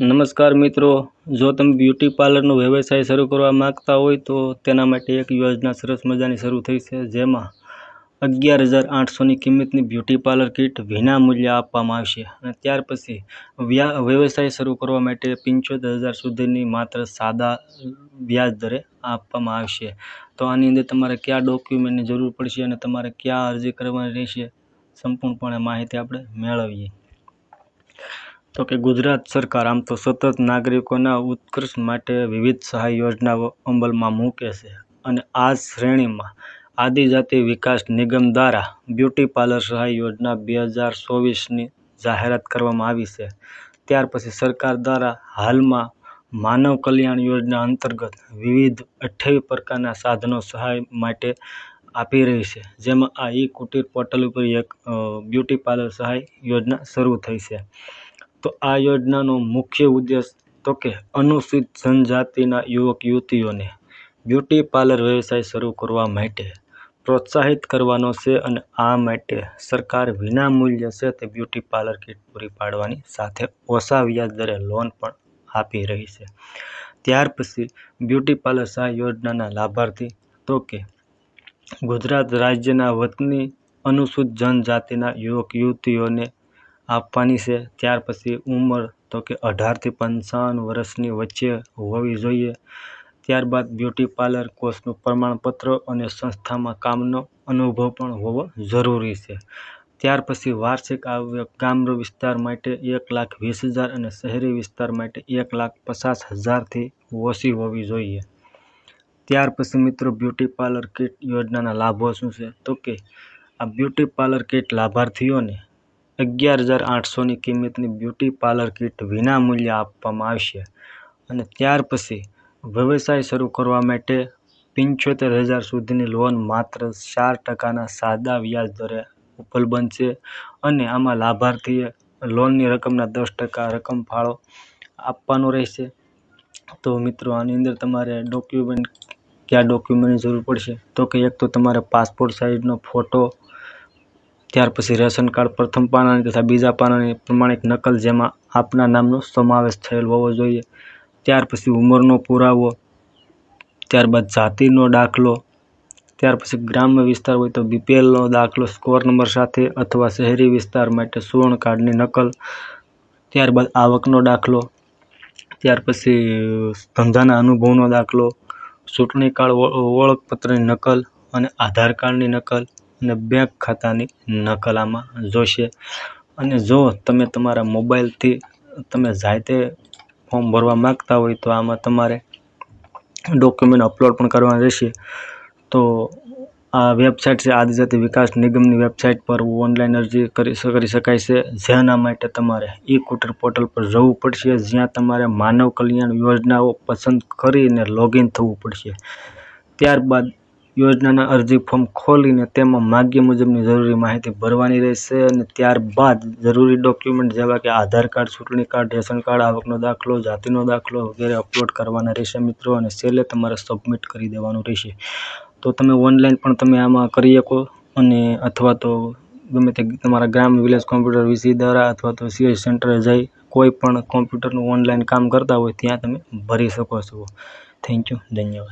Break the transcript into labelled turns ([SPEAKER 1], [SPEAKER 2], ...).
[SPEAKER 1] નમસ્કાર મિત્રો, જો તમે બ્યુટી પાર્લરનો વ્યવસાય શરૂ કરવા માગતા હોય તો તેના માટે એક યોજના સરસ મજાની શરૂ થઈ છે, જેમાં અગિયાર હજાર આઠસોની કિંમતની બ્યુટી પાર્લર કિટ વિના મૂલ્યે આપવામાં આવશે અને ત્યાર પછી વ્યવસાય શરૂ કરવા માટે પંચોતેર હજાર સુધીની માત્ર સાદા વ્યાજ દરે આપવામાં આવશે. તો આની અંદર તમારે કયા ડોક્યુમેન્ટની જરૂર પડશે અને તમારે ક્યાં અરજી કરવાની રહેશે, સંપૂર્ણપણે માહિતી આપણે મેળવીએ. તો કે ગુજરાત સરકાર આમ તો સતત નાગરિકોના ઉત્કર્ષ માટે વિવિધ સહાય યોજનાઓ અમલમાં મૂકે છે અને આ શ્રેણીમાં આદિજાતિ વિકાસ નિગમ દ્વારા બ્યુટી પાર્લર સહાય યોજના બે હજાર ચોવીસની જાહેરાત કરવામાં આવી છે. ત્યાર પછી સરકાર દ્વારા હાલમાં માનવ કલ્યાણ યોજના અંતર્ગત વિવિધ અઠ્યાવીસ પ્રકારના સાધનો સહાય માટે આપી રહી છે, જેમાં આ ઈ કુટીર પોર્ટલ ઉપર એક બ્યુટી પાર્લર સહાય યોજના શરૂ થઈ છે. તો આ યોજનાનો મુખ્ય ઉદ્દેશ તો કે અનુસૂચિત જનજાતિના યુવક યુવતીઓને બ્યુટી પાર્લર વ્યવસાય શરૂ કરવા માટે પ્રોત્સાહિત કરવાનો છે અને આ માટે સરકાર વિના મૂલ્ય છે તે બ્યુટી પાર્લર કીટ પૂરી પાડવાની સાથે ઓછા વ્યાજ દરે લોન પણ આપી રહી છે. ત્યાર પછી બ્યુટી પાર્લર સહાય યોજનાના લાભાર્થી તો કે ગુજરાત રાજ્યના વતની અનુસૂચિત જનજાતિના યુવક યુવતીઓને આપવાની છે. ત્યાર પછી ઉંમર તો કે અઢારથી પંચાવન વર્ષની વચ્ચે હોવી જોઈએ. ત્યારબાદ બ્યુટી પાર્લર કોર્સનું પ્રમાણપત્ર અને સંસ્થામાં કામનો અનુભવ પણ હોવો જરૂરી છે. ત્યાર પછી વાર્ષિક આવક ગ્રામ્ય વિસ્તાર માટે એક લાખ વીસ હજાર અને શહેરી વિસ્તાર માટે એક લાખ પચાસ હજારથી ઓછી હોવી જોઈએ. ત્યાર પછી મિત્રો બ્યુટી પાર્લર કીટ યોજનાના લાભો શું છે? તો કે આ બ્યુટી પાર્લર કીટ લાભાર્થીઓને અગિયાર હજાર આઠસોની કિંમતની બ્યુટી પાર્લર કીટ વિના મૂલ્યે આપવામાં આવશે. અને ત્યાર પછી વ્યવસાય શરૂ કરવા માટે પંચોતેર હજાર સુધીની લોન માત્ર ચાર ટકાના સાદા વ્યાજ દરે ઉપલબ્ધ બનશે. અને આમાં લાભાર્થીએ લોનની રકમના દસ ટકા રકમ ફાળો આપવાનો રહેશે. તો મિત્રો, આની અંદર તમારે ડોક્યુમેન્ટ કયા ડોક્યુમેન્ટની જરૂર પડશે? તો કે એક તો તમારે પાસપોર્ટ સાઇઝનો ફોટો ત્યાર પછી રેશન કાર્ડ, પ્રથમ પાનાની તથા બીજા પાનાની પ્રમાણિક નકલ જેમાં આપના નામનો સમાવેશ થયેલ હોવો જોઈએ. ત્યાર પછી ઉંમરનો પુરાવો, ત્યારબાદ જાતિનો દાખલો, ત્યાર પછી ગ્રામ્ય વિસ્તાર હોય તો બીપીએલનો દાખલો, સ્કોર નંબર સાથે અથવા શહેરી વિસ્તાર માટે સુવર્ણ કાર્ડની નકલ, ત્યારબાદ આવકનો દાખલો, ત્યાર પછી ધંધાના અનુભવનો દાખલો, ચૂંટણી કાર્ડ ઓળખપત્રની નકલ અને આધાર કાર્ડની નકલ અને બેંક ખાતાની નકલ આમાં જોઈશે અને જો તમે તમારા મોબાઈલથી તમે જાતે ફોર્મ ભરવા માગતા હોય તો આમાં તમારે ડોક્યુમેન્ટ અપલોડ પણ કરવાના રહેશે. તો આ વેબસાઇટ છે આદિજાતિ વિકાસ નિગમની વેબસાઇટ પર ઓનલાઈન અરજી કરી કરી શકાય છે. જેના માટે તમારે ઈ કુટર પોર્ટલ પર જવું પડશે. જ્યાં તમારે માનવ કલ્યાણ યોજનાઓ પસંદ કરીને લોગિન થવું પડશે. ત્યારબાદ યોજનાના અરજી ફોર્મ ખોલીને તેમાં માગ્યા મુજબની જરૂરી માહિતી ભરવાની રહેશે અને ત્યારબાદ જરૂરી ડોક્યુમેન્ટ જેવા કે આધાર કાર્ડ, ચૂંટણી કાર્ડ, રેશન કાર્ડ, આવકનો દાખલો, જાતિનો દાખલો વગેરે અપલોડ કરવાના રહેશે મિત્રો અને છેલ્લે તમારે સબમિટ કરી દેવાનું રહેશે. તો તમે ઓનલાઈન પણ તમે આમાં કરી શકો અને અથવા તો ગમે તે તમારા ગ્રામ વિલેજ કોમ્પ્યુટર વીસી દ્વારા અથવા તો સીએસ સેન્ટરે જઈ કોઈ પણ કોમ્પ્યુટરનું ઓનલાઈન કામ કરતા હોય ત્યાં તમે ભરી શકો છો. થેન્ક યુ, ધન્યવાદ.